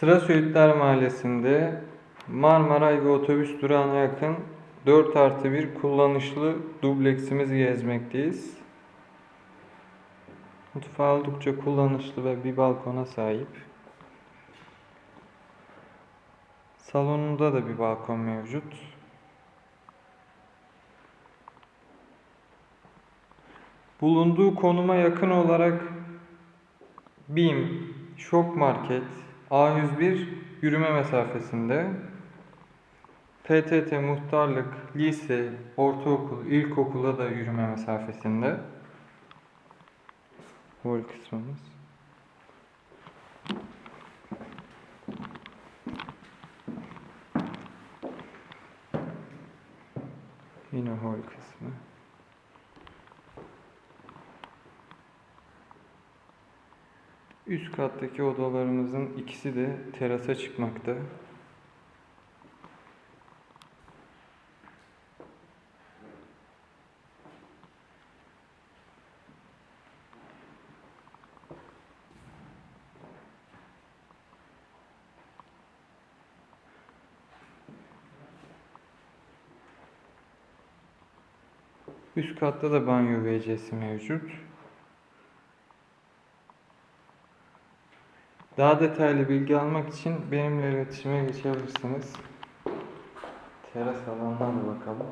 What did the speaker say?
Sıra Söğütler Mahallesi'nde Marmaray ve otobüs durağına yakın 4 artı 1 kullanışlı dubleksimizi gezmekteyiz. Mutfağı oldukça kullanışlı ve bir balkona sahip. Salonunda da bir balkon mevcut. Bulunduğu konuma yakın olarak BİM, Şok Market, A101 yürüme mesafesinde. PTT Muhtarlık, lise, ortaokul, ilkokula da yürüme mesafesinde. Hol kısmımız. Yine hol kısmı. Üst kattaki odalarımızın ikisi de terasa çıkmakta. Üst katta da banyo WC'si mevcut. Daha detaylı bilgi almak için benimle iletişime geçebilirsiniz. Teras alanına da bakalım.